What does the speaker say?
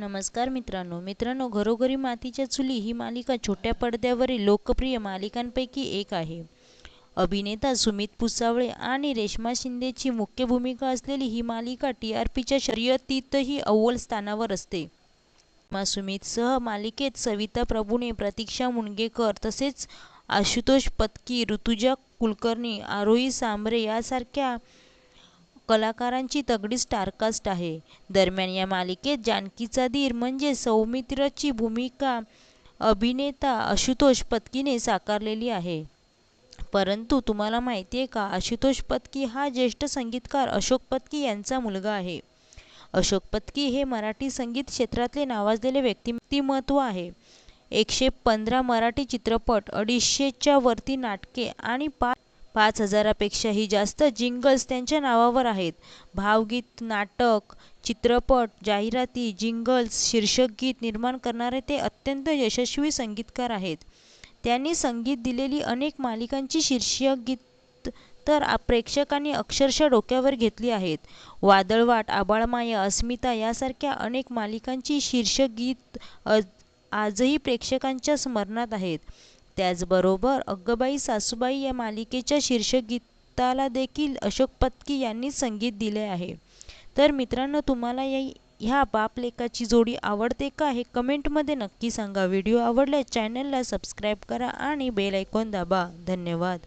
नमस्कार मित्रांनो. मित्रांनो घरोघरी मातीच्या चुली ही मालिका छोट्या पडद्यावरील लोकप्रिय मालिकांपैकी एक आहे. अभिनेता सुमित पुसावळे आणि रेश्मा शिंदेची मुख्य भूमिका असलेली ही मालिका टी आर पीच्या शर्यतीतही अव्वल स्थानावर असते. मा सुमितसह मालिकेत सविता प्रभूने प्रतीक्षा मुणगेकर तसेच आशुतोष पत्की ऋतुजा कुलकर्णी आरोही सांबरे यासारख्या कलाकारांची तगडी स्टारकास्ट आहे. दरम्यान या मालिकेत जानकीचा धीर म्हणजे सौमित्रची भूमिका अभिनेता आशुतोष पत्कीने साकारलेली आहे. परंतु तुम्हाला माहिती आहे का आशुतोष पत्की हा ज्येष्ठ संगीतकार अशोक पत्की यांचा मुलगा आहे. अशोक पत्की हे मराठी संगीत क्षेत्रातले नावाजलेले व्यक्तिमत्व आहे. एकशे पंधरा मराठी चित्रपट अडीचशेच्या वरती नाटके आणि पाच पाच हजारापेक्षाही जास्त जिंगल्स त्यांच्या नावावर आहेत. भावगीत नाटक चित्रपट जाहिराती जिंगल्स शीर्षक गीत निर्माण करणारे ते अत्यंत यशस्वी संगीतकार आहेत. त्यांनी संगीत दिलेली अनेक मालिकांची शीर्षक गीत तर प्रेक्षकांनी अक्षरशः डोक्यावर घेतली आहेत. वादळवाट आबाळमाया अस्मिता यासारख्या अनेक मालिकांची शीर्षक गीत आजही प्रेक्षकांच्या स्मरणात आहेत. त्याचबरोबर अग्गबाई सासूबाई या मालिकेच्या शीर्षक गीताला देखील अशोक पत्की यांनी संगीत दिले आहे. तर मित्रांनो तुम्हाला या ह्या बापलेखाची जोडी आवडते का हे कमेंटमध्ये नक्की सांगा. व्हिडिओ आवडल्यास चॅनलला सबस्क्राईब करा आणि बेल ऐकून दाबा. धन्यवाद.